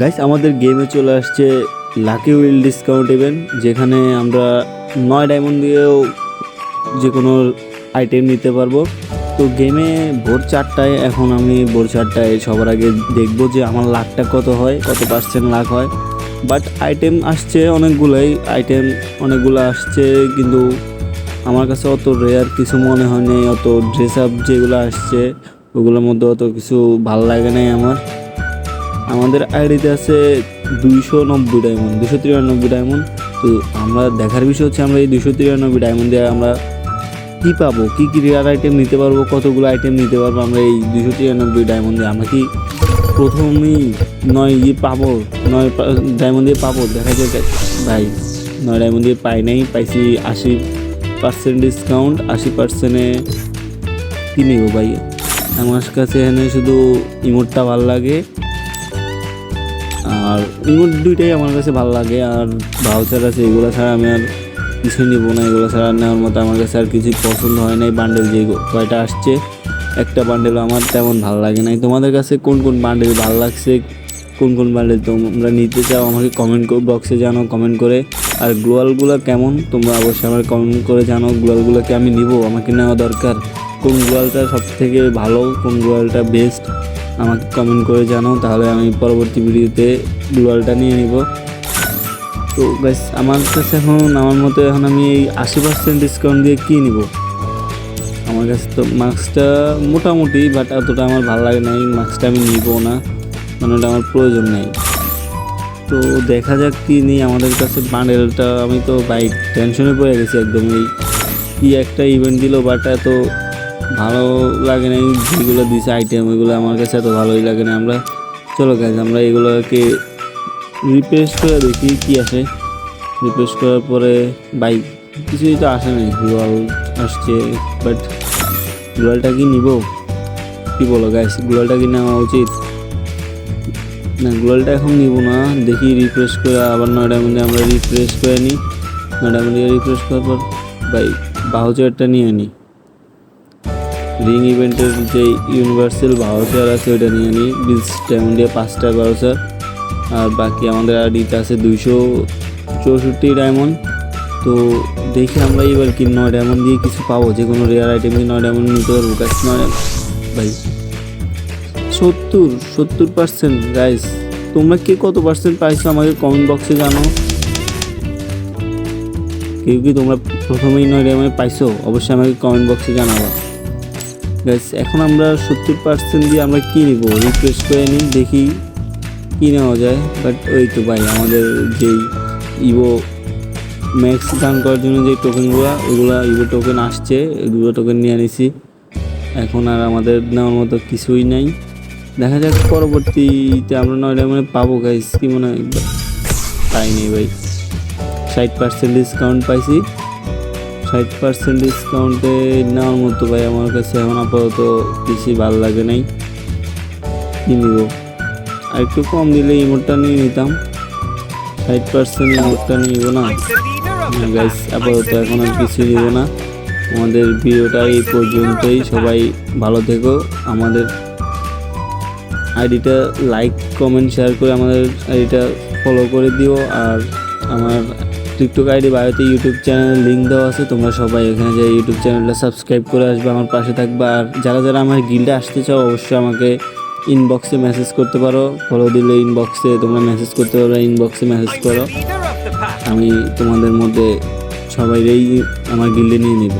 Guys আমাদের গেমে চলে আসছে লাকি উইল ডিসকাউন্ট ইভেন্ট যেখানে আমরা নয় ডায়মন্ড দিয়েও যে কোনো আইটেম নিতে পারব। তো গেমে ভোর চারটায়, এখন আমি ভোর চারটায় সবার আগে দেখব যে আমার লাখটা কত হয়, কত পার্সেন্ট লাখ হয়। বাট আইটেম আসছে অনেকগুলোই আইটেম অনেকগুলো আসছে, কিন্তু আমার কাছে অত রেয়ার কিছু মনে হয়নি অত ড্রেস আপ যেগুলো আসছে, ওগুলোর মধ্যে অত কিছু ভালো লাগে নাই আমার। আমাদের আইডিতে আছে দুইশো নব্বই ডায়মন্ড দুশো তিরানব্বই ডায়মন্ড তো আমরা দেখার বিষয় হচ্ছে আমরা এই দুশো তিরানব্বই ডায়মন্ড দিয়ে আমরা কী পাবো? কী কী রেয়ার আইটেম নিতে পারব? কতগুলো আইটেম নিতে পারব আমরা এই দুশো তিরানব্বই ডায়মন্ড দিয়ে আমরা কি প্রথমেই নয় ইয়ে পাবো? নয় ডায়মন্ড দিয়ে পাবো? দেখা যাক ভাই, নয় ডায়মন্ড দিয়ে পাই নাই। পাইছি আশি পার্সেন্ট ডিসকাউন্ট আশি পার্সেন্টে কী নিব ভাই। আমার কাছে এখানে শুধু ইমোটটা ভালো লাগে। আর ইমোট দুইটাই আমার কাছে ভালো লাগে, আর ভাউচার আছে, এগুলো ছাড়া আমি আর কিছু নিব না, এগুলো ছাড়া নেওয়ার মতো আমার কাছে আর কিছু পছন্দ হয় নাই। বান্ডেল যে কয়টা আসছে, একটা বান্ডেল আমার তেমন ভালো লাগে নাই। তোমাদের কাছে কোন কোন বান্ডেল ভালো লাগছে, কোন কোন বান্ডেল তোমরা নিতে চাও, আমাকে কমেন্ট বক্সে জানো কমেন্ট করে। আর গ্লোয়ালগুলো কেমন, তোমরা অবশ্যই আমার কমেন্ট করে জানো গ্লোয়ালগুলোকে আমি নিব, আমাকে নেওয়া দরকার। কোন গ্লোয়ালটা সব থেকে ভালো, কোন গ্লোয়ালটা বেস্ট আমাকে কমেন্ট করে জানাও, তাহলে আমি পরবর্তী ভিডিওতে গ্লোয়ালটা নিয়ে নিব। তো ব্যাস আমার কাছে এখন আমার মতো এখন আমি এই আশি পার্সেন্ট ডিসকাউন্ট দিয়ে কী নিব? আমার কাছে তো মাস্কটা মোটামুটি বাট অতটা আমার ভালো লাগে না এই মাস্কটা আমি নিব না মানে ওটা আমার প্রয়োজন নেই। তো দেখা যাক কি নিই, আমাদের কাছে বান্ডেলটা আমি তো বাইক টেনশনে পড়ে গেছি একদম। এই কি একটা ইভেন্ট দিল বাট এত ভালো লাগে না যেগুলো দিছে আইটেম ওইগুলো আমার কাছে এত ভালোই লাগে না আমরা, চলো গাইজ আমরা এগুলোকে রিপ্লেস করে দেখি কি আসে। রিপ্লেস করার পরে বাইক কিছুই তো আসে নাই গ্লোয়াল আসছে বাট গ্লোয়ালটা কি নিব? কি বলো গাইস গ্লোয়ালটা কি নেওয়া উচিত? না গ্লোয়ালটা এখন নিব না, দেখি রিফ্রেশ করে আবার নয়টার মধ্যে আমরা রিফ্রেশ করে নিই। নয়টার মধ্যে রিফ্রেশ করার পর বাই বাহুচারটা নিয়ে নিই রিং ইভেন্টের যে ইউনিভার্সাল ভাউচার আছে, ওইটা নিয়ে নিই। বিশ ডায়মন্ড দিয়ে পাঁচটা ভাউচার আর বাকি আমাদের আর আইডিতে আছে দুইশো চৌষট্টি ডায়মন্ড তো দেখি আমরা এবার কি নয় ডায়মন্ড দিয়ে কিছু পাবো। যে কোনো রেয়ার আইটেম দিয়ে নয় ডায়মন্ড নিতে পারব। গাছ নয় ভাই, সত্তর সত্তর পার্সেন্ট গাইস তোমরা কে কত পার্সেন্ট পাইছো আমাকে কমেন্ট বক্সে জানো কেউ কি তোমরা প্রথমেই নয় ডায়মন্ড পাইছো? অবশ্যই আমাকে কমেন্ট বক্সে জানাবা। গাইস এখন আমরা সত্তর পার্সেন্ট দিয়ে আমরা কী নিব? রিকোয়েস্ট করে নিই, দেখি কী নেওয়া যায়। বাট ওই তো ভাই, আমাদের যেই ইভো ম্যাক্স গান করার জন্য যে টোকেনগুলো ওইগুলো ইভো টোকেন আসছে ওইগুলো টোকেন নিয়ে নিছি। এখন আর আমাদের নেওয়ার মতো কিছুই নাই। দেখা যাক পরবর্তীতে আমরা নয় মানে পাবো গাইস কি মনে হয়? পাইনি ভাই। ষাট পার্সেন্ট ডিসকাউন্ট পাইছি। ষাট পার্সেন্ট ডিসকাউন্টে নেওয়ার মতো ভাই, আমার কাছে এখন আপাতত বেশি ভালো লাগে নাই। কি নিব। আর একটু কম দিলে ইমোটটা নিয়ে নিতাম। ষাট পার্সেন্ট ইমোটটা নিব না। গাইস আপাতত এখন আর কিছু নিব না। আমাদের ভিডিওটা এই পর্যন্তই। সবাই ভালো থেকো। আমাদের আইডিটা লাইক কমেন্ট শেয়ার করে আমাদের আইডিটা ফলো করে দিও। আর আমার টিকটক আইডি, বায়োতে ইউটিউব চ্যানেল লিঙ্ক দেওয়া আছে। তোমরা সবাই এখানে যে ইউটিউব চ্যানেলটা সাবস্ক্রাইব করে আসবে, আমার পাশে থাকবে। আর যারা যারা আমার গিল্ডে আসতে চাও, অবশ্যই আমাকে ইনবক্সে মেসেজ করতে পারো। ফলো দিলে ইনবক্সে তোমরা মেসেজ করতে পারো ইনবক্সে মেসেজ করো। আমি তোমাদের মধ্যে সবাইকেই আমার গিল্ডে নিয়ে নিব।